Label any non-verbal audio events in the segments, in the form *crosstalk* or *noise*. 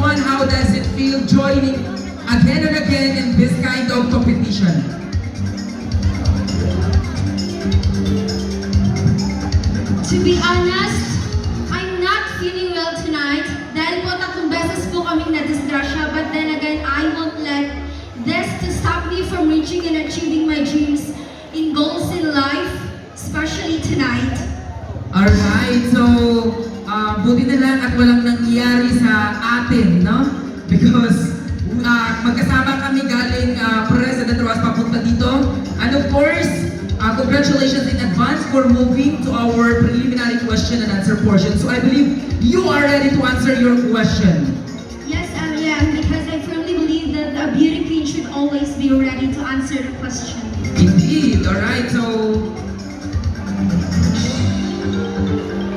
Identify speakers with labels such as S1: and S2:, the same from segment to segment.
S1: one, how does it feel joining again and again in this kind of competition?
S2: To be honest, I'm not feeling well tonight dahil po tatlong beses po kaming nadisgrasya but then again, I won't let this to stop me from reaching and achieving my dreams in goals in life, especially tonight.
S1: Alright, so uh, buti na lang at walang nangyari sa atin, no? Because uh, magkasama kami galing uh, President Ross papunta dito. And of course, uh, congratulations in advance for moving to our preliminary question and answer portion. So I believe you are ready to answer your question.
S2: Yes, I am because I firmly believe that a beauty queen should always be ready to answer the question.
S1: Indeed, alright, so...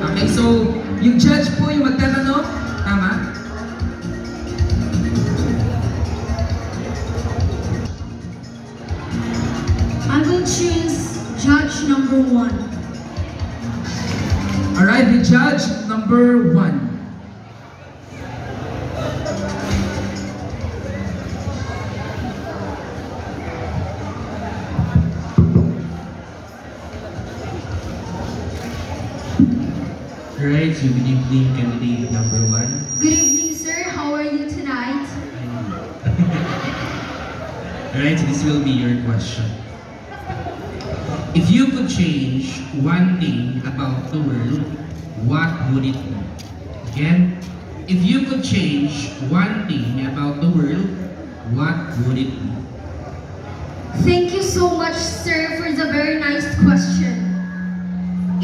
S1: Okay, so yung judge po yung magtatanong, tama?
S2: I will choose judge number one.
S1: Alright, the judge number one.
S3: Alright, so good evening, candidate number one.
S2: Good evening, sir. How are you tonight? *laughs*
S3: Alright, so this will be your question. If you could change one thing about the world, what would it be? Again, if you could change one thing about the world, what would it be?
S2: Thank you so much, sir, for the very nice question.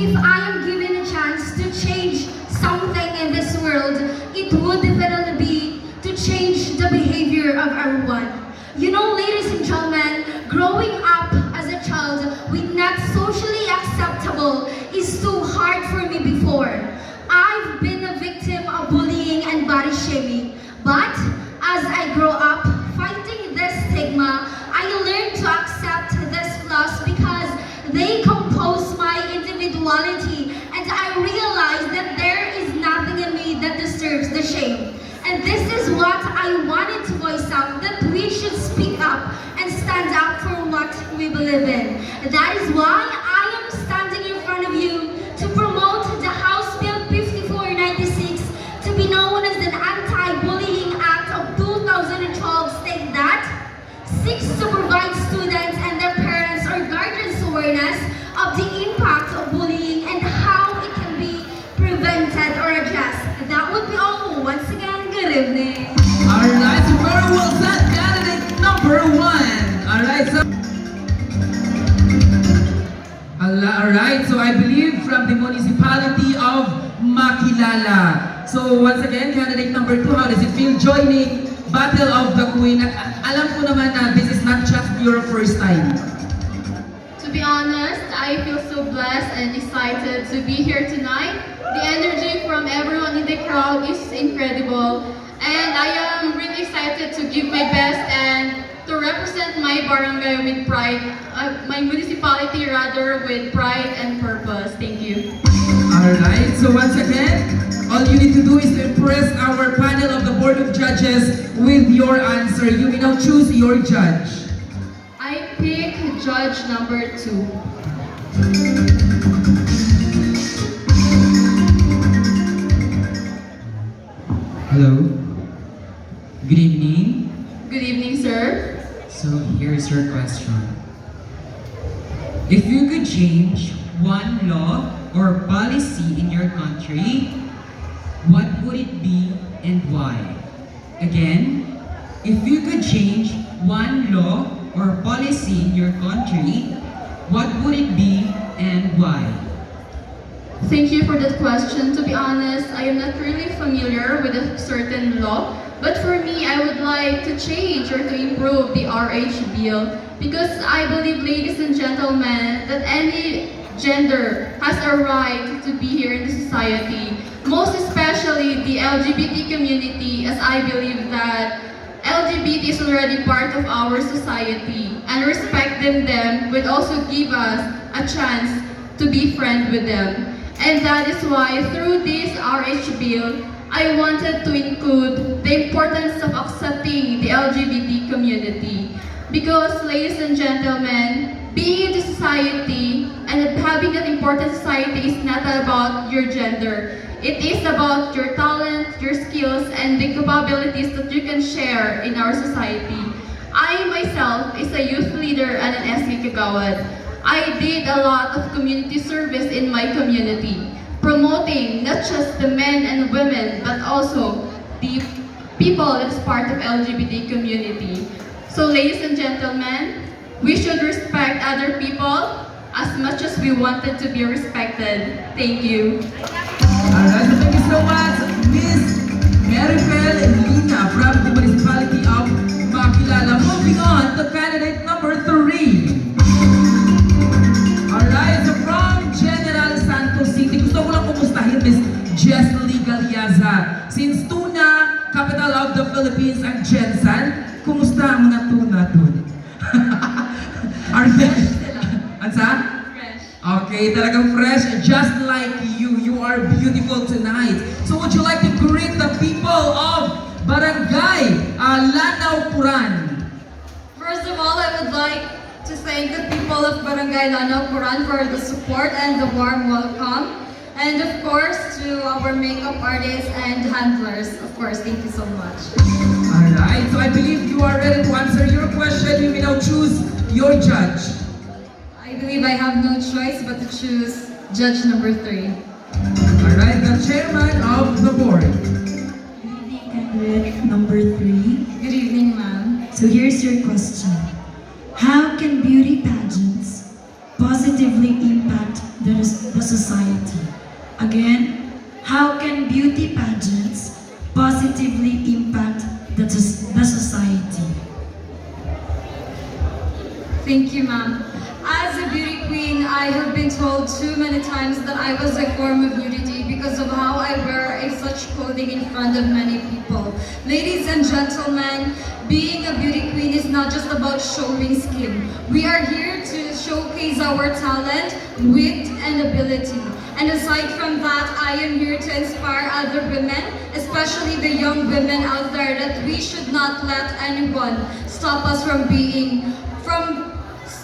S2: If I am given a chance to change something in this world, it would definitely be to change the behavior of everyone. You know, ladies and gentlemen, growing up as a child with not socially acceptable is too hard for me before. I've been a victim of bullying and body shaming. But as I grow up fighting this stigma, I learned to accept this flaws because they compose my individuality and I realized that there is nothing in me that deserves the shame. And this is what I wanted to voice out, that we should speak up and stand up for what we believe in. That is why
S1: Makilala. So once again, candidate number two, how does it feel joining Battle of the Queen? At alam ko naman na this is not just your first time.
S4: To be honest, I feel so blessed and excited to be here tonight. The energy from everyone in the crowd is incredible. And I am really excited to give my best and to represent my barangay with pride, uh, my municipality rather with pride and purpose. Thank you.
S1: Alright, so once again, all you need to do is to impress our panel of the Board of Judges with your answer. You may now choose your judge.
S4: I pick judge number two.
S3: Hello. Good evening.
S4: Good evening, sir.
S3: So here's your question. If you could change one law or policy in your country, what would it be and why? Again, if you could change one law or policy in your country, what would it be and why?
S4: Thank you for that question. To be honest, I am not really familiar with a certain law, but for me, I would like to change or to improve the RH bill because I believe, ladies gentlemen, that any gender has a right to be here in the society. Most especially the LGBT community, as I believe that LGBT is already part of our society and respecting them would also give us a chance to be friends with them. And that is why through this RH bill, I wanted to include the importance
S5: of accepting the LGBT community. Because, ladies and gentlemen, being in the society and having an important society is not about your gender. It is about your talent, your skills, and the capabilities that you can share in our society. I myself is a youth leader and an SK Kagawad. I did a lot of community service in my community, promoting not just the men and women, but also the people that's part of LGBT community. So ladies and gentlemen, we should respect other people as much as we wanted to be respected. Thank you.
S1: Alright, so thank you so much, Miss Maribel Lina from the municipality of Makilala. Moving on to candidate number three. Alright, so from General Santos City, gusto ko lang kumustahin Miss Jesly Galiaza. Since Tuna, capital of the Philippines, ang Jensan, kumusta ang mga tuna dun? *laughs* Are they? Ansa? Okay, talagang fresh, just like you. You are beautiful tonight. So would you like to greet the people of Barangay uh, Lanao Puran?
S6: First of all, I would like to thank the people of Barangay Lanao Puran for the support and the warm welcome. And of course, to our makeup artists and handlers. Of course, thank you so much.
S1: Alright, so I believe you are ready to answer your question. You may now choose your judge.
S6: I believe I have no choice but to choose judge number three.
S1: Alright, the chairman of the board.
S7: Good evening, Candidate number three.
S6: Good evening, ma'am.
S7: So here's your question. How can beauty pageants positively impact the, the society? Again, how can beauty pageants positively impact
S6: Thank you, ma'am. As a beauty queen, I have been told too many times that I was a form of nudity because of how I wear a such clothing in front of many people. Ladies and gentlemen, being a beauty queen is not just about showing skin. We are here to showcase our talent, wit, and ability. And aside from that, I am here to inspire other women, especially the young women out there, that we should not let anyone stop us from being, from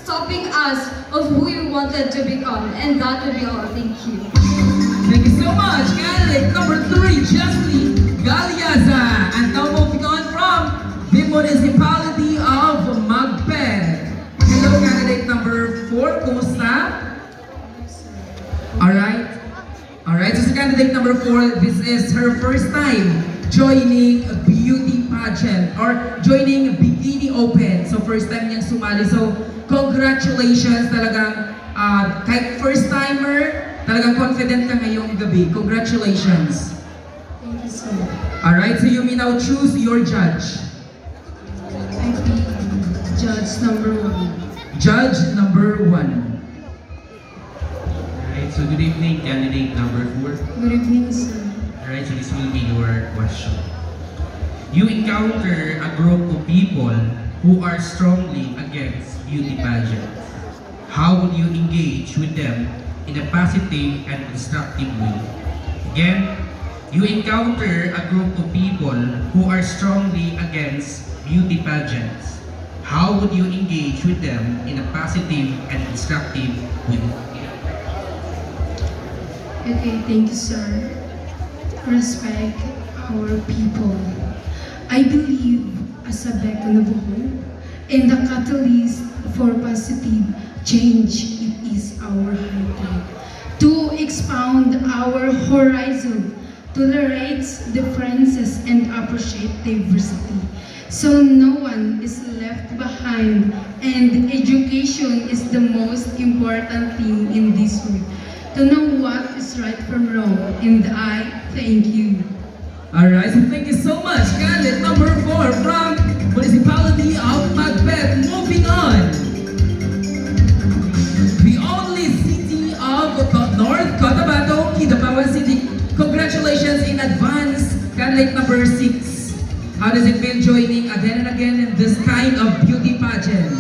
S6: stopping us of who we wanted to become. And that would be all. Thank you.
S1: Thank you so much. Candidate number three, Jesly Galiaza. And now moving on from the municipality of Magpet. Hello, candidate number four. Kumusta? Alright. Alright, so candidate number four, this is her first time joining a beauty pageant or joining Bikini Open. So first time niyang sumali. So congratulations talagang uh, kahit first timer, talagang confident ka ngayong gabi. Congratulations.
S7: Thank you so much.
S1: Alright, so you may now choose your judge.
S7: I be judge number one.
S1: Judge number one.
S8: Alright, so good evening, candidate number four.
S7: Good evening, sir.
S8: Alright, so this will be your question. You encounter a group of people who are strongly against beauty pageants. How will you engage with them in a positive and constructive way? Again, you encounter a group of people who are strongly against beauty pageants. How would you engage with them in a positive and constructive way?
S9: Okay, thank you, sir. Respect our people. I believe as a hope and the catalyst for positive change, it is our high to expound our horizon, tolerate differences, and appreciate diversity. So no one is left behind, and education is the most important thing in this world. To know what is right from wrong, and I thank you.
S1: Alright, so thank you so much. Candidate number four from Municipality of Macbeth. Moving on. The only city of Co- North Cotabato, Kidapawan City. Congratulations in advance, candidate number six. How does it feel joining again and again in this kind of beauty pageant?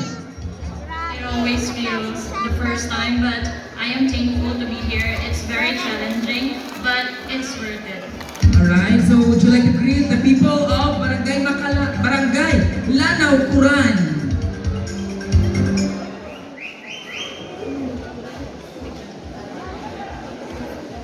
S4: It always feels the first time, but I am thankful to be here. It's very challenging, but it's worth it.
S1: Alright, so would you like to greet the people of Barangay Makala, Barangay Lanao Kuran?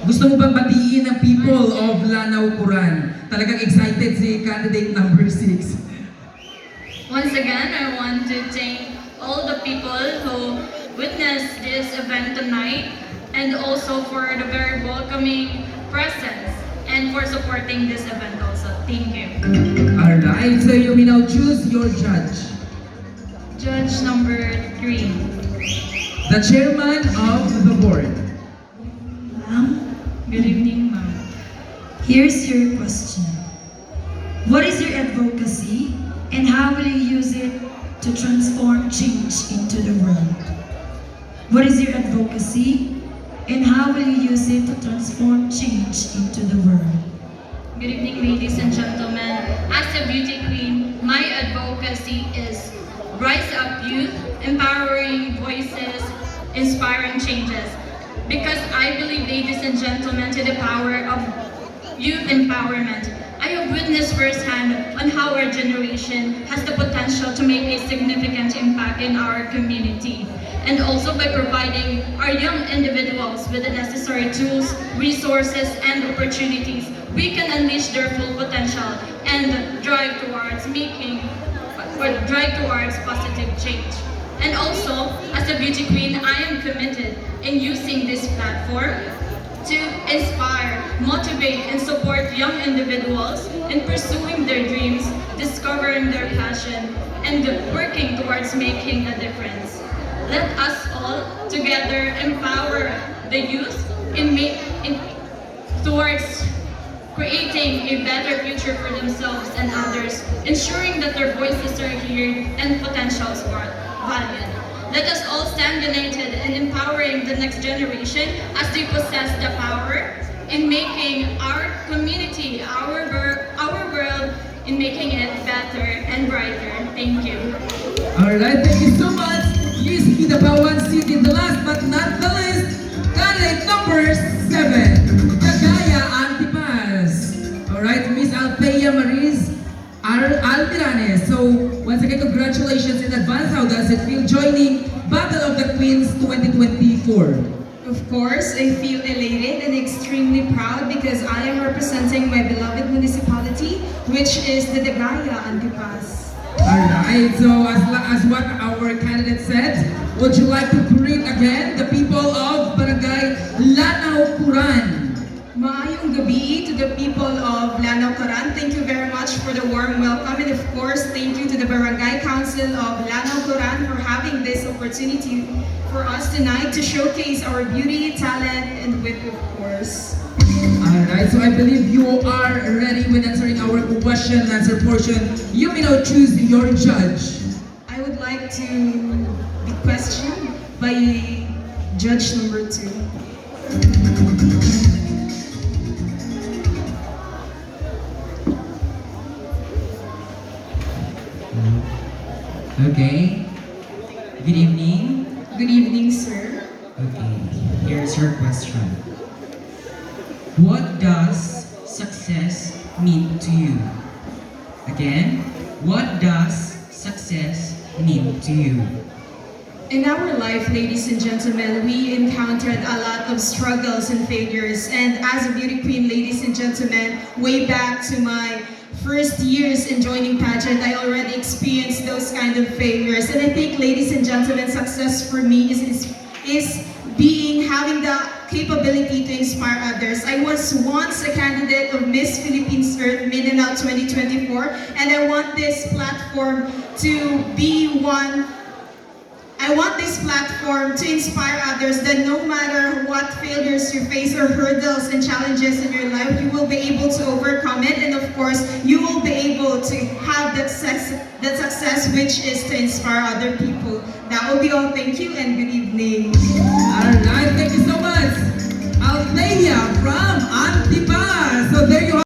S1: Gusto mo bang batiin ang people of Lanao Kuran? Talagang excited si candidate number 6.
S4: Once again, I want to thank all the people who witnessed this event tonight and also for the very welcoming presence and for supporting this event also. Thank you.
S1: Alright, so you may now choose your judge.
S4: Judge number three.
S1: The chairman of the board.
S7: Ma'am,
S4: Good evening, ma'am.
S7: here's your question. What is your advocacy and how will you use it to transform change into the world? What is your advocacy and how will you use it to transform change into the world?
S4: Good evening, ladies and gentlemen. As a beauty queen, my advocacy is rise up youth, empowering voices, inspiring changes. Because I believe, ladies and gentlemen, to the power of youth empowerment. I have witnessed firsthand on how our generation has the potential to make a significant impact in our community. And also by providing our young individuals with the necessary tools, resources, and opportunities, we can unleash their full potential and drive towards making drive towards positive change. And also, as a beauty queen, I am committed in using this platform to inspire, motivate, and support young individuals in pursuing their dreams, discovering their passion, and working towards making a difference. Let us all together empower the youth in, ma- in towards creating a better future for themselves and others, ensuring that their voices are heard and potentials are valued. Let us all stand united in empowering the next generation as they possess the power in making our community, our, our world, in making it better and brighter. Thank you.
S1: Alright, thank you so much. Be the Bawan City. The last but not the least, candidate number 7, Cagaya Antipas. Alright, Miss Althea Maris Al Almiranes. So, once again, congratulations in advance. How does it feel joining Battle of the Queens 2024?
S10: Of course, I feel elated and extremely proud because I am representing my beloved municipality, which is the Dagaya Antipas.
S1: Alright, so as, as what our candidate said, would you like to greet again the people of Barangay Lanao Kuran?
S10: Maayong gabi to the people of Lanao Coran. Thank you very much for the warm welcome and of course, thank you to the Barangay Council of Lanao Coran for having this opportunity for us tonight to showcase our beauty, talent, and wit of course.
S1: Alright, so I believe you are ready with answering our question and answer portion. You may now choose your judge.
S10: I would like to by judge number two.
S3: Okay. Good evening.
S10: Good evening, sir.
S3: Okay, here's your question. What does success mean to you? Again, what does success mean to you?
S10: In our life, ladies and gentlemen, we encountered a lot of struggles and failures. And as a beauty queen, ladies and gentlemen, way back to my first years in joining pageant, I already experienced those kind of failures. And I think, ladies and gentlemen, success for me is, is, is being, having the capability to inspire others. I was once a candidate of Miss Philippines Earth Mindanao 2024, and I want this platform to be one I want this platform to inspire others that no matter what failures you face or hurdles and challenges in your life, you will be able to overcome it. And of course, you will be able to have that success, that success which is to inspire other people. That will be all. Thank you and good evening.
S1: Alright, thank you so much. Althea from Antipas. So there you